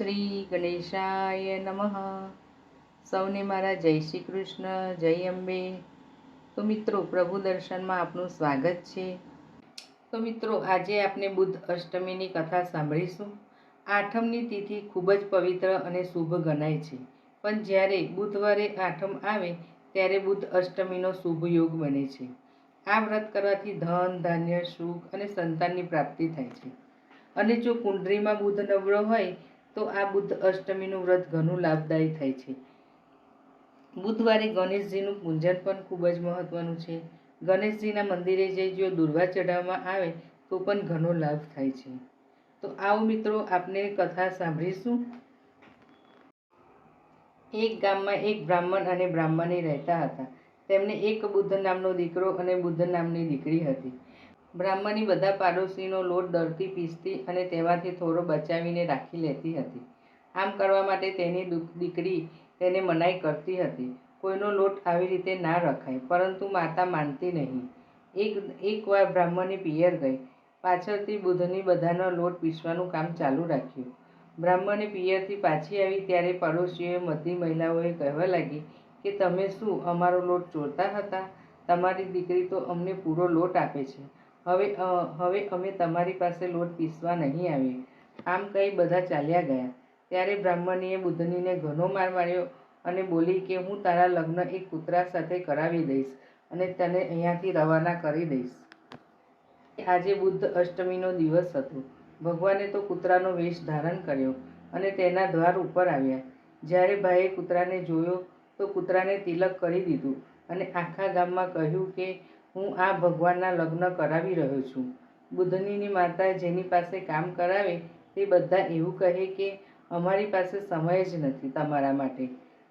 શ્રી ગણેશાય નમઃ. સૌને મારા જય શ્રી કૃષ્ણ, જય અંબે. તો મિત્રો, પ્રભુ દર્શનમાં આપનું સ્વાગત છે. તો મિત્રો, આજે આપણે બુદ્ધ અષ્ટમીની કથા સાંભળીશું. આઠમની તિથિ ખૂબ જ પવિત્ર અને શુભ ગણાય છે. પણ જ્યારે બુધવારે આઠમ આવે, ત્યારે બુદ્ધ અષ્ટમીનો શુભ યોગ બને છે. આ વ્રત કરવાથી ધન, ધાન્ય, સુખ અને સંતાનની પ્રાપ્તિ થાય છે. અને જો કુંડળીમાં બુધ નબળો હોય તો આ બુદ્ધ અષ્ટમીનું વ્રત ઘણું લાભદાયી થાય છે. બુધવારે ગણેશજીનું પૂજન પણ ખૂબ જ મહત્વનું છે. ગણેશજીના મંદિરે જઈ જો દુર્વા ચઢાવવામાં આવે, તો પણ ઘણો લાભ થાય છે. તો આવો મિત્રો, આપને કથા સાંભળીશું. એક ગામમાં એક બ્રાહ્મણ અને બ્રાહ્મણી રહેતા હતા. તેમને એક બુદ્ધ નામનો દીકરો અને બુદ્ધ નામની દીકરી હતી. બ્રાહ્મણી બધા પાડોશીનો લોટ દળતી પીસતી અને તેમાંથી થોડો બચાવીને રાખી લેતી હતી. આમ કરવા માટે તેની દીકરી તેને મનાઈ કરતી હતી. કોઈનો લોટ આવી રીતે ના રખાય, પરંતુ માતા માનતી નહીં. એક એકવાર બ્રાહ્મણી પિયર ગઈ. પાછળથી બુધની બધાનો લોટ પીસવાનું કામ ચાલુ રાખ્યું. બ્રાહ્મણી પિયરથી પાછી આવી ત્યારે પડોશીઓએ મધી મહિલાઓએ કહેવા લાગી કે, તમે શું અમારો લોટ ચોરતા હતા? તમારી દીકરી તો અમને પૂરો લોટ આપે છે. હવે હવે અમે તમારી પાસે લોટ પીસવા નહીં આવીએ. આમ કહી બધા ચાલ્યા ગયા. ત્યારે બ્રાહ્મણીએ બુદ્ધનીને ઘણો માર માર્યો અને બોલી કે હું તારા લગ્ન એક કૂતરા સાથે કરાવી દઈશ અને તને અહીંયાથી રવાના કરી દઈશ. આજે બુદ્ધ અષ્ટમીનો દિવસ હતો. ભગવાને તો કૂતરાનો વેશ ધારણ કર્યો અને તેના દ્વાર ઉપર આવ્યા. જ્યારે ભાઈએ કૂતરાને જોયો તો કૂતરાને તિલક કરી દીધું અને આખા ગામમાં કહ્યું કે હું આ ભગવાનના લગ્ન કરાવી રહ્યો છું. બુદ્ધનીની માતા જેની પાસે કામ કરાવે તે બધા એવું કહે કે અમારી પાસે સમય જ નથી તમારા માટે.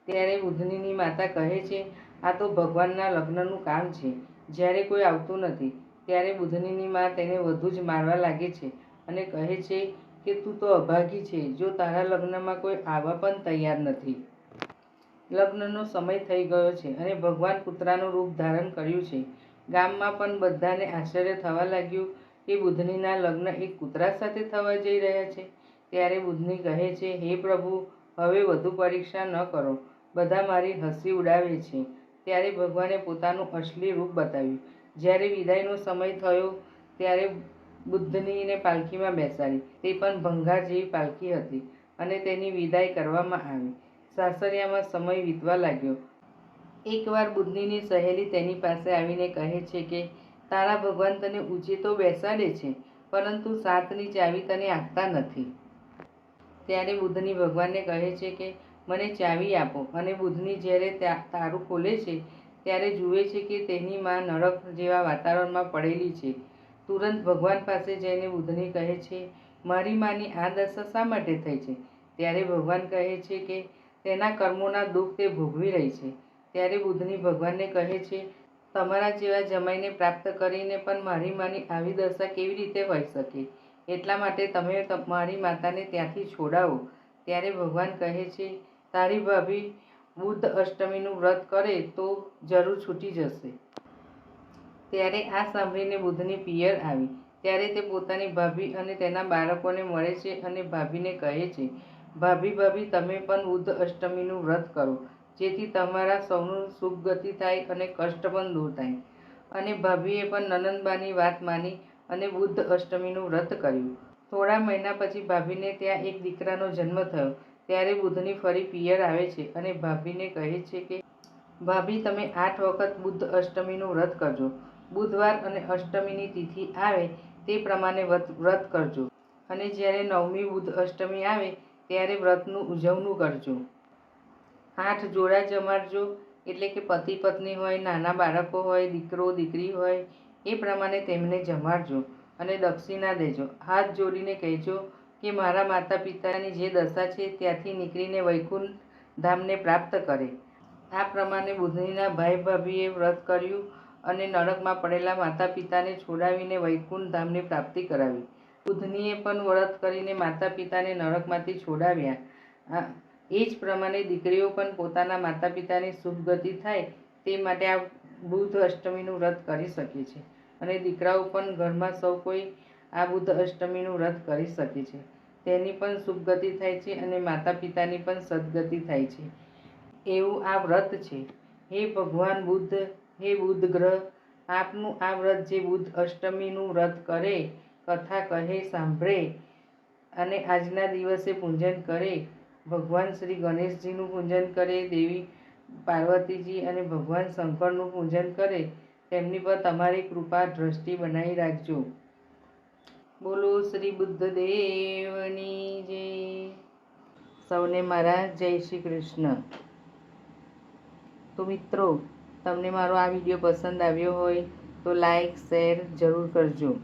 ત્યારે બુદ્ધનીની માતા કહે છે, આ તો ભગવાનના લગ્નનું કામ છે. જ્યારે કોઈ આવતું નથી, ત્યારે બુદ્ધનીની મા તેને વધુ જ મારવા લાગે છે અને કહે છે કે, તું તો અભાગી છે, જો તારા લગ્નમાં કોઈ આવવા પણ તૈયાર નથી. લગ્નનો સમય થઈ ગયો છે અને ભગવાન કૂતરાનું રૂપ ધારણ કર્યું છે. ગામમાં પણ બધાને આશ્ચર્ય થવા લાગ્યું કે બુદ્ધનીના લગ્ન એક કૂતરા સાથે થવા જઈ રહ્યા છે. ત્યારે બુદ્ધની કહે છે, હે પ્રભુ, હવે વધુ પરીક્ષા ન કરો. બધા મારી હસી ઉડાવે છે. ત્યારે ભગવાને પોતાનું અસલી રૂપ બતાવ્યું. જ્યારે વિદાયનો સમય થયો, ત્યારે બુદ્ધનીને પાલખીમાં બેસાડી. તે પણ ભંગાર જેવી પાલખી હતી અને તેની વિદાય કરવામાં આવી. સાસરિયામાં સમય વીતવા લાગ્યો. એકવાર બુદ્ધિની સહેલી તેની પાસે આવીને કહે છે કે, તારા ભગવાન તને ઊંચે તો બેસાડે છે, પરંતુ સાતની ચાવી તને આપતા નથી. ત્યારે બુદ્ધની ભગવાનને કહે છે કે, મને ચાવી આપો. અને બુદ્ધની જ્યારે તારું ખોલે છે, ત્યારે જુએ છે કે તેની માં નરક જેવા વાતાવરણમાં પડેલી છે. તુરંત ભગવાન પાસે જઈને બુદ્ધની કહે છે, મારી માની આ દશા શા માટે થઈ છે? ત્યારે ભગવાન કહે છે કે, તેના કર્મોના દુઃખ તે ભોગવી રહી છે. ત્યારે બુદ્ધની ભગવાનને કહે છે, તમારા જેવા જમાઈને પ્રાપ્ત કરીને પણ મારી માની આવી દશા કેવી રીતે હોઈ શકે? એટલા માટે તમે મારી માતાને ત્યાંથી છોડાવો. ત્યારે ભગવાન કહે છે, તારી ભાભી બુદ્ધ અષ્ટમીનું વ્રત કરે તો જરૂર છૂટી જશે. ત્યારે આ સાંભળીને બુદ્ધની પિયર આવી. ત્યારે તે પોતાની ભાભી અને તેના બાળકોને મળે છે અને ભાભીને કહે છે, ભાભી ભાભી, તમે પણ બુદ્ધ અષ્ટમીનું વ્રત કરો. જેથી તમારા સૌનું સુખ ગતિ થાય અને કષ્ટ પણ દૂર થાય. અને ભાભીએ પણ નનંદબાની વાત માની અને બુદ્ધ અષ્ટમીનું વ્રત કર્યું. થોડા મહિના પછી ભાભીને ત્યાં એક દીકરાનો જન્મ થયો. ત્યારે બુદ્ધની ફરી પિયર આવે છે અને ભાભીને કહે છે કે, ભાભી, તમે આઠ વખત બુદ્ધ અષ્ટમીનું વ્રત કરજો. બુધવાર અને અષ્ટમીની તિથિ આવે તે પ્રમાણે વ્રત કરજો. અને જ્યારે નવમી બુદ્ધ અષ્ટમી આવે, ત્યારે વ્રતનું ઉજવણું કરજો. આઠ જોડા જમાડજો એટલે કે પતિ પત્ની હોય, નાના બાળકો હોય, દીકરો, દીકરી હોય, એ પ્રમાણે તેમને જમાડજો અને દક્ષિણા દેજો. હાથ જોડીને કહેજો કે મારા માતા પિતાની જે દશા છે ત્યાંથી નીકળીને વૈકુંઠ ધામને પ્રાપ્ત કરે. આ પ્રમાણે બુદ્ધનીના ભાઈ ભાભીએ વ્રત કર્યું અને નરકમાં પડેલા માતા પિતાને છોડાવીને વૈકુંઠ ધામની પ્રાપ્તિ કરાવી. બુધનીએ પણ વ્રત કરીને માતા પિતાને નરકમાંથી છોડાવ્યા. એ જ પ્રમાણે દીકરીઓ પણ પોતાના માતા પિતાની શુભ ગતિ થાય તે માટે આ બુદ્ધ અષ્ટમીનું વ્રત કરી શકે છે. અને દીકરાઓ પણ ઘરમાં સૌ કોઈ આ બુદ્ધ અષ્ટમીનું વ્રત કરી શકે છે. તેની પણ શુભ ગતિ થાય છે અને માતા પિતાની પણ સદગતિ થાય છે. એવું આ વ્રત છે. હે ભગવાન બુદ્ધ, હે બુદ્ધ ગ્રહ, આપનું આ વ્રત જે બુદ્ધ અષ્ટમીનું વ્રત કરે, કથા કહે, સાંભળે અને આજના દિવસે પૂજન કરે ભગવાન શ્રી ગણેશજીનું પૂજન કરે, દેવી પાર્વતીજી અને ભગવાન શંકરનું પૂજન કરે, તેમની પર તમારી કૃપા દ્રષ્ટિ બનાવી રાખજો. બોલો શ્રી બુદ્ધ દેવની જય. સૌને મારા જય શ્રી કૃષ્ણ. તો મિત્રો, તમને મારો આ વીડિયો પસંદ આવ્યો હોય તો લાઈક, શેર જરૂર કરજો.